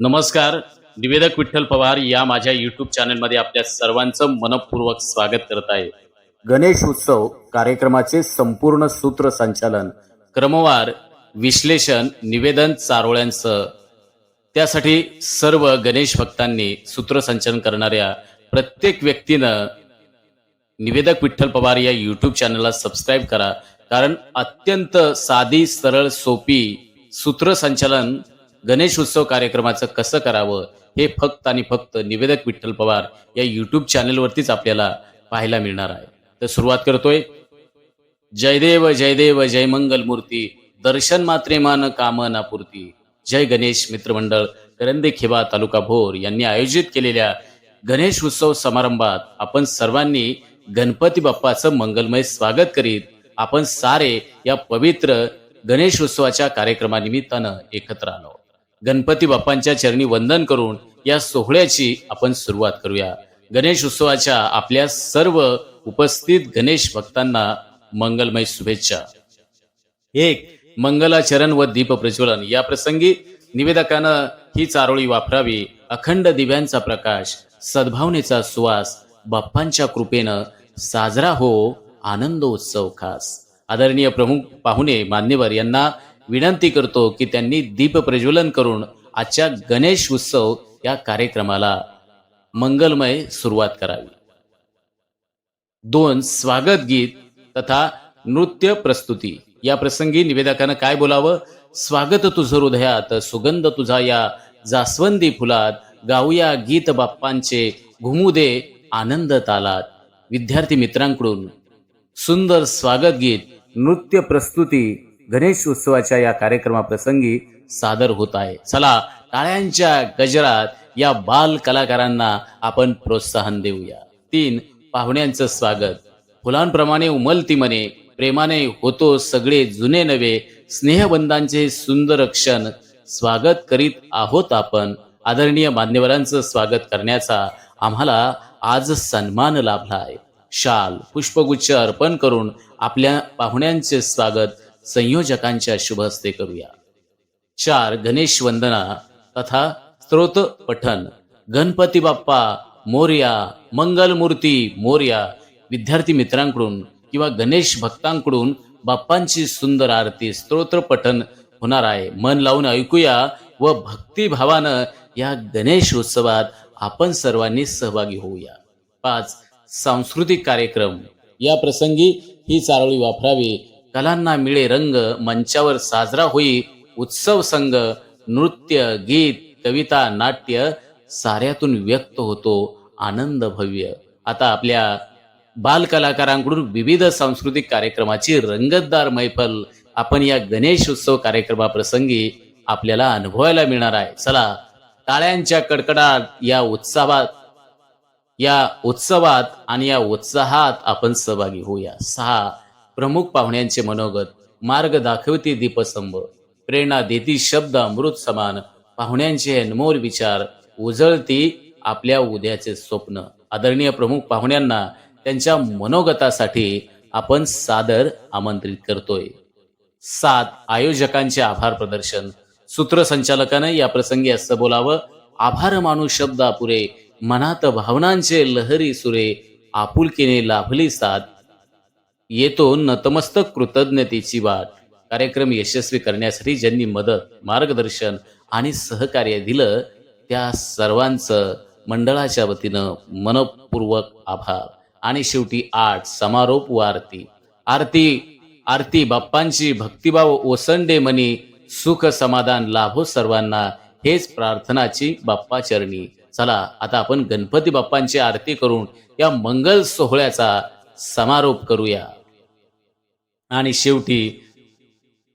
नमस्कार. निवेदक विठ्ठल पवार या माझ्या युट्यूब चॅनलमध्ये आपल्या सर्वांचं मनपूर्वक स्वागत करत आहे. गणेश उत्सव कार्यक्रमाचे संपूर्ण सूत्रसंचालन क्रमवार विश्लेषण निवेदन चारोळ्यांचं. त्यासाठी सर्व गणेश भक्तांनी सूत्रसंचालन करणाऱ्या प्रत्येक व्यक्तीनं निवेदक विठ्ठल पवार या युट्यूब चॅनलला सबस्क्राईब करा. कारण अत्यंत साधी सरळ सोपी सूत्रसंचालन गणेश उत्सव कार्यक्रमाचं कसं करावं हे फक्त आणि फक्त निवेदक विठ्ठल पवार या युट्यूब चॅनलवरतीच आपल्याला पाहायला मिळणार आहे. तर सुरुवात करतोय. जयदेव जयदेव जय मंगल मूर्ती दर्शन मात्रे मान जय गणेश मित्रमंडळ. करंदे खेबा तालुका भोर यांनी आयोजित केलेल्या गणेश उत्सव समारंभात आपण सर्वांनी गणपती बाप्पाचं मंगलमय स्वागत करीत आपण सारे या पवित्र गणेश उत्सवाच्या कार्यक्रमानिमित्तानं एकत्र आलो. गणपती बाप्पांच्या चरणी वंदन करून या सोहळ्याची आपण सुरुवात करूया. गणेश उत्सवाच्या आपल्या सर्व उपस्थित गणेश भक्तांना मंगलमय शुभेच्छा. एक मंगलाचरण व दीप प्रज्वलन. या प्रसंगी निवेदकानं ही चारोळी वापरावी. अखंड दिव्यांचा प्रकाश सद्भावनेचा सुवास बाप्पांच्या कृपेनं साजरा हो आनंदोत्सव खास. आदरणीय प्रमुख पाहुणे मान्यवर यांना विनंती करतो की त्यांनी दीप प्रज्वलन करून आजच्या गणेश उत्सव या कार्यक्रमाला मंगलमय सुरुवात करावी. दोन स्वागत गीत तथा नृत्य प्रस्तुती. या प्रसंगी निवेदकानं काय बोलावं? स्वागत तुझं हृदयात सुगंध तुझा या जास्वंदी फुलात गाऊया गीत बाप्पांचे घुमू दे आनंद तालात. विद्यार्थी मित्रांकडून सुंदर स्वागत गीत नृत्य प्रस्तुती गणेश उत्सवाच्या या कार्यक्रमाप्रसंगी सादर होत आहे. चला टाळ्यांच्या गजरात या बाल कलाकारांना आपण प्रोत्साहन देऊया. तीन पाहुण्यांचं स्वागत. फुलांप्रमाणे उमलती मने प्रेमाने होतो सगळे जुने नवे स्नेहबंधांचे सुंदर क्षण. स्वागत करीत आहोत आपण. आदरणीय मान्यवरांचं स्वागत करण्याचा आम्हाला आज सन्मान लाभला आहे. शाल पुष्पगुच्छ अर्पण करून आपल्या पाहुण्यांचे स्वागत संयोजकांच्या शुभ हस्ते करूया. चार गणेश वंदना तथा स्त्रोत पठन गणपती बाप्पा मोर्या मंगलमूर्ती मोर्या विद्यार्थी मित्रांकडून किंवा गणेश भक्तांकडून बाप्पांची सुंदर आरती स्तोत्र पठन होणार आहे. मन लावून ऐकूया व भक्तिभावानं या गणेश उत्सवात आपण सर्वांनी सहभागी होऊया. पाच सांस्कृतिक कार्यक्रम. या प्रसंगी ही चारोळी वापरावी. कलांना मिळे रंग मंचावर साजरा होई उत्सव संघ नृत्य गीत कविता नाट्य साऱ्यातून व्यक्त होतो आनंद भव्य. आता आपल्या बाल कलाकारांकडून विविध सांस्कृतिक कार्यक्रमाची रंगतदार मैफल आपण या गणेश उत्सव कार्यक्रमाप्रसंगी आपल्याला अनुभवायला मिळणार आहे. चला टाळ्यांच्या कडकडाट या उत्सवात या उत्सवात आणि या उत्साहात आपण सहभागी होऊया. सहा प्रमुख पाहुण्यांचे मनोगत मार्ग दाखवती दीपस्तंभ. प्रेरणा देती शब्द अमृत समान. पाहुण्यांचे अनमोल विचार उजळती आपल्या उद्याचे स्वप्न. आदरणीय प्रमुख पाहुण्यांना त्यांच्या मनोगतासाठी आपण सादर आमंत्रित करतोय. सात आयोजकांचे आभार प्रदर्शन. सूत्रसंचालकानं या प्रसंगी असं बोलावं आभार मानू शब्द अपुरे मनात भावनांचे लहरी सुरे आपुलकीने लाभली साथ येतो नतमस्तक कृतज्ञतेची वाट कार्यक्रम यशस्वी करण्यासाठी ज्यांनी मदत मार्गदर्शन आणि सहकार्य दिलं त्या सर्वांचं मंडळाच्या वतीनं मनपूर्वक आभार. आणि शेवटी आठ समारोप व आरती. आरती आरती बाप्पांची भक्तिभाव ओसंडे मनी सुख समाधान लाभो सर्वांना हेच प्रार्थनाची बाप्पा चरणी. चला आता आपण गणपती बाप्पांची आरती करून या मंगल सोहळ्याचा समारोप करूया. आणि शेवटी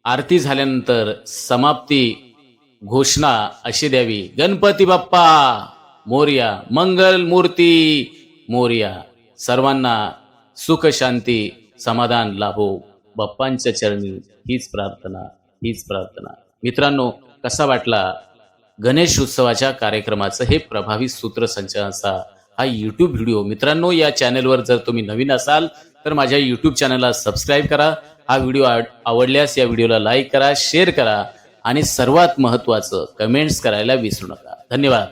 आरती झाल्यानंतर समाप्ती घोषणा अशी द्यावी. गणपती बाप्पा मोर्या मंगल मूर्ती मोर्या. सर्वांना सुख शांती समाधान लाभो. बाप्पांच्या चरणी हीच प्रार्थना हीच प्रार्थना. मित्रांनो कसा वाटला गणेश उत्सवाच्या कार्यक्रमाचं हे प्रभावी सूत्रसंचालनाचा हा यूट्यूब व्हिडिओ मित्रांनो या चॅनलवर जर तुम्ही नवीन असाल तर माझ्या यूट्यूब चॅनलला सबस्क्राईब करा. हा व्हिडिओ आवडल्यास या व्हिडिओला लाईक करा शेअर करा आणि सर्वात महत्वाचं कमेंट्स करायला विसरू नका. धन्यवाद.